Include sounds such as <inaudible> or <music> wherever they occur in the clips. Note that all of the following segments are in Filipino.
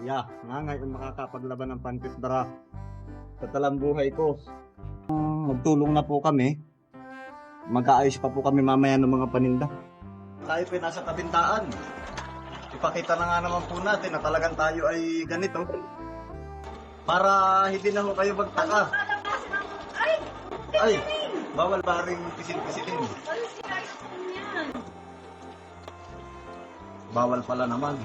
Yeah, nga ngayon makakapaglaban ng pantit dara sa talambuhay ko. Um, magtulong na po kami. Mag-aayos pa po kami mamaya ng mga paninda. Tayo po nasa kabintaan. Ipakita na nga naman po natin na talagang tayo ay ganito. Para hindi na ho kayo magtaka. Ay! Ay, bawal ba rin pisil-pisilin? Ano? Bawal pala naman.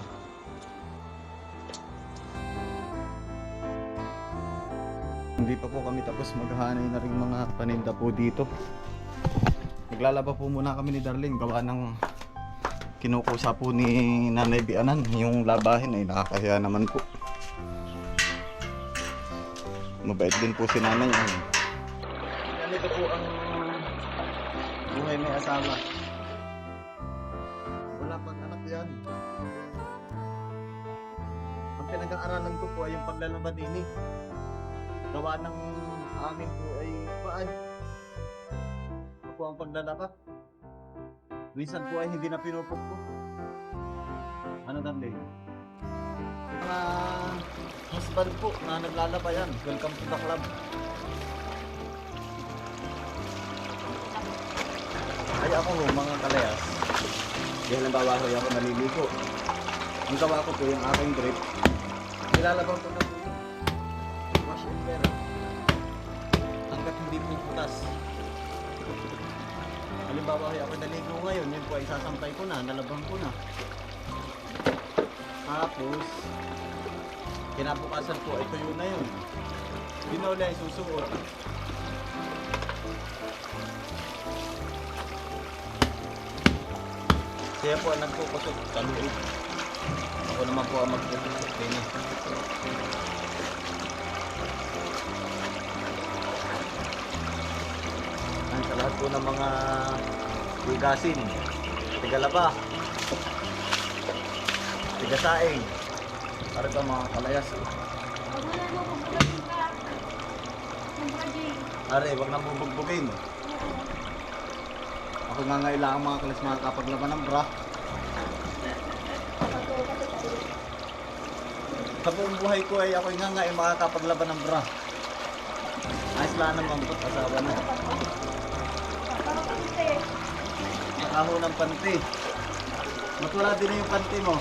Hindi pa po kami tapos maghahanay na rin mga paninda po dito. Naglalaba po muna kami ni Darlene gawa ng kinukusa po ni Nanay Bianan. Yung labahin ay nakakahiya naman po. Mabait din po si Nanay. Ganito po ang buhay may asawa. Wala pang anak yan. Ang pinag-aaralan ko po ay yung paglalaban ini. Gawa ng amin po ay paan. Ako ang paglalaba. Minsan po ay hindi na pinupukpo. Ano dali? Mga husband po na naglalaba yan. Welcome to the club. Ay ako ho, mga kalayas. Dahil halimbawa ko ako naliligo. Ang gawa ko po yung aking grip. Nilalabang ko na putas. Halimbawa ko ako naligo ngayon, yun po ay sasampay ko na, nalabang ko na. Tapos, kinabukasan po ay tuyo na yun. Hindi na ulit ay susuot. Kaya po ang nagpukusot sa loob. Ako naman po ang magpukusot din eh. Lahat po ng mga hugasin, tigalaba, tigasaing, para ito mga kalayas. Are, wag na bubugbugin. Ako nga ngailangan mga kalas makakapaglaban ng bra. Sa buong buhay ko ay ako nga nga ay makakapaglaban ng bra. Ayos lang naman po, asawa na. Nakaho ng panty. Matula din na yung panty mo.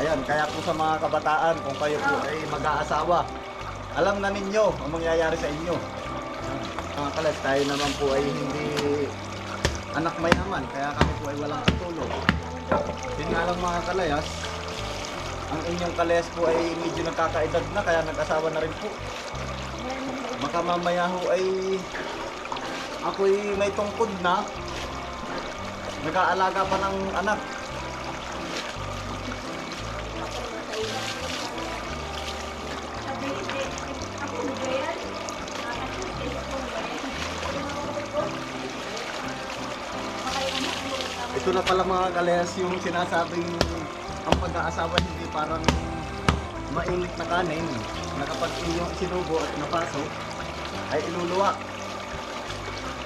Ayan, kaya po sa mga kabataan, kung kayo po ay mag-aasawa, alam na ninyo ang mangyayari sa inyo. Mga kalas, tayo naman po ay hindi anak mayaman, kaya kami po ay walang katulong. Yun nga lang mga kalayas, ang inyong kalayas po ay medyo nagkakaedad na, kaya nag-asawa na rin po. Baka mamaya ho ay ako'y may tungkod na, nag-aalaga pa ng anak. Ito na pala mga kalayas yung sinasabing ang pag-aasawa hindi parang mainit na kanin na kapag iyong sinubo at napaso ay iluluwa.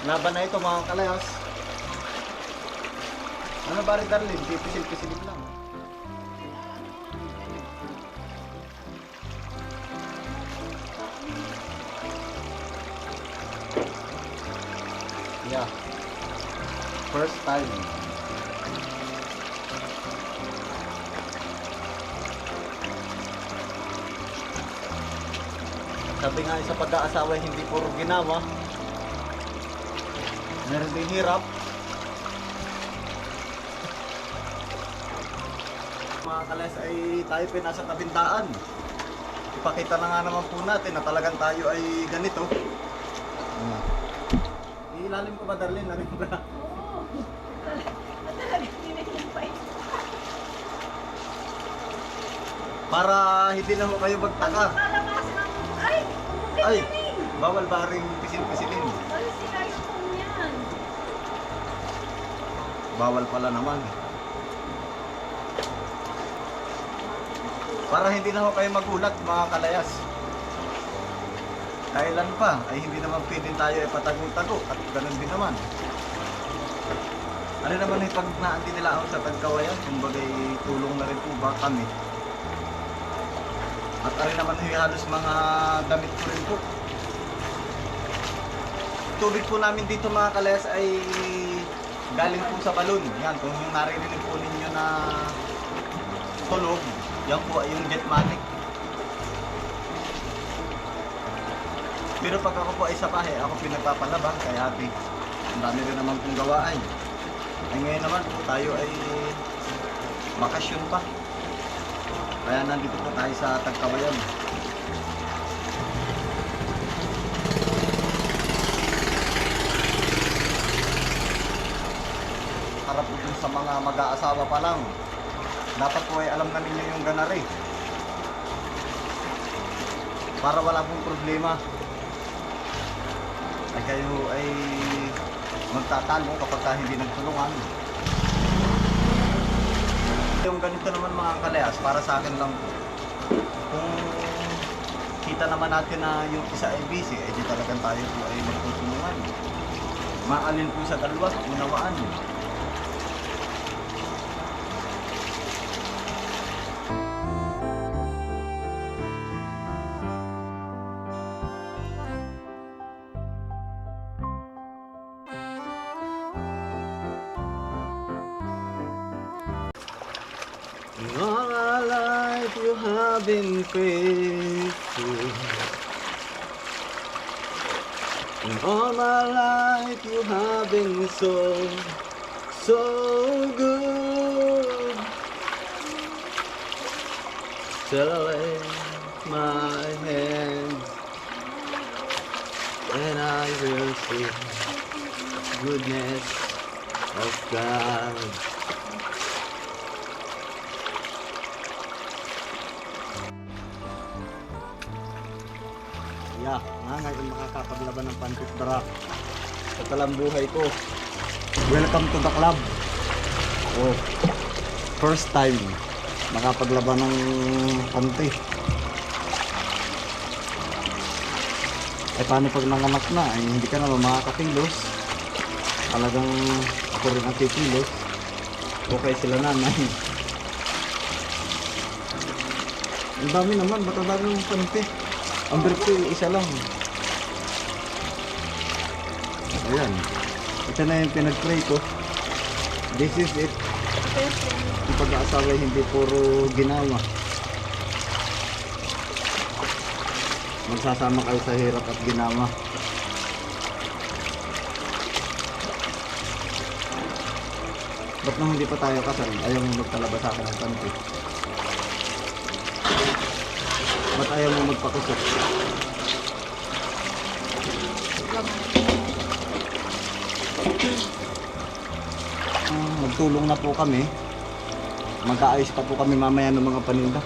Laban na ito mga kalayas. Ano ba rin Darlene? Pipisil-pisilin lang. Yeah. First time. Sabi nga sa pag-aasawa hindi puro ginawa. Meron din hirap. Mga kalas ay tayo pa nasa kabintaan. Ipakita na nga naman po natin na talagang tayo ay ganito. Ilalim ko ba Darlene? Narin ba? <laughs> Oo. Talaga, hindi pa ito. Para hindi na ho kayo magtaka. Ay! Ay, bawal ba rin pisil-pisilin? Sinayos mo yan? Bawal pala naman. Para hindi na ho kayo magulat mga kalayas. Kailan pa ay hindi naman pwedeng tayo ay patago-tago at ganun din naman. Ano naman yung pag naanti nila ako sa tagkawayan, kumbaga tulong na rin po ba kami. At ano naman yung halos mga damit ko rin po. Tubig po namin dito mga kalayas ay galing po sa balon. Yan, kung yung naririnig po ninyo na tunog, yan po ay yung jetmatic. Pero pag ako po ay sa bahay, ako pinagpapalaba kay ate. Ang dami rin naman kong gawaan. Ay ngayon naman po tayo ay bakasyon pa. Kaya nandito po tayo sa Tagkawayan. Para po sa mga mag-aasawa pa lang. Dapat po ay alam na ninyo yung ganari. Para wala pong problema. Ay kayo ay magtatalo kapag ka hindi nagtulungan. Yung ganito naman mga kalayas, para sa akin lang. Kung kita naman natin na yung isa ay busy, eh di talagang tayo po ay magtutulungan. Maalin po sa dalawa, unawaan. You have been faithful. In all my life you have been so, so good. I my hands and I will see goodness of God. Ngayon makakapaglaban ng pantit bra. Sa talang buhay ko. Welcome to the club. Oh, first time makapaglaban ng panty. Eh paano pag nanganak na? Eh, hindi ka naman makakakilos. Talagang ako rin ang kikilos. Okay sila nanay. Ang dami naman, ba't ang dami ng panty? Ang yung isa lang. Ayan. Ito na yung pinag-pray ko. This is it. Yung pag-aasawa hindi puro ginawa. Magsasama kayo sa hirap at ginawa. Ba't nung hindi pa tayo kasal, ayaw mo magtalaba sa akin ng panty? Ba't ayaw mo magpakusok? Magtulong na po kami. Mag-aayos pa po kami mamaya ng mga paninda.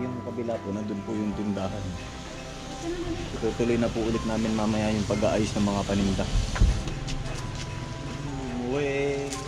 Yung kabila po, nandun po yung tindahan. Tutuloy na po ulit namin mamaya yung pag-aayos ng mga paninda. Uwe.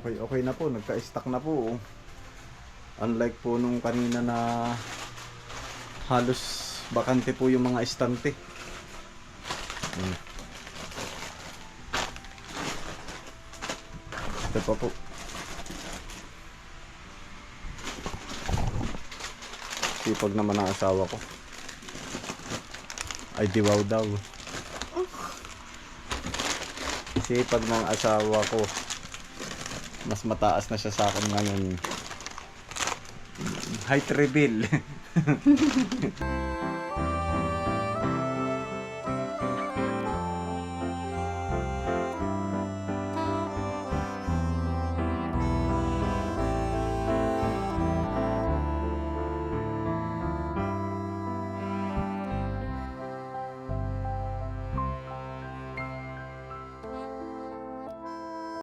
Okay, okay na po. Nagka-stack na po. oh. Unlike po nung kanina na halos bakante po yung mga estante. Ayan. Ito pa po. Sipag naman ang asawa ko. Ay diwaw daw. Sipag ng asawa ko. Mas mataas na siya sa akin ngayon. Height reveal. <laughs>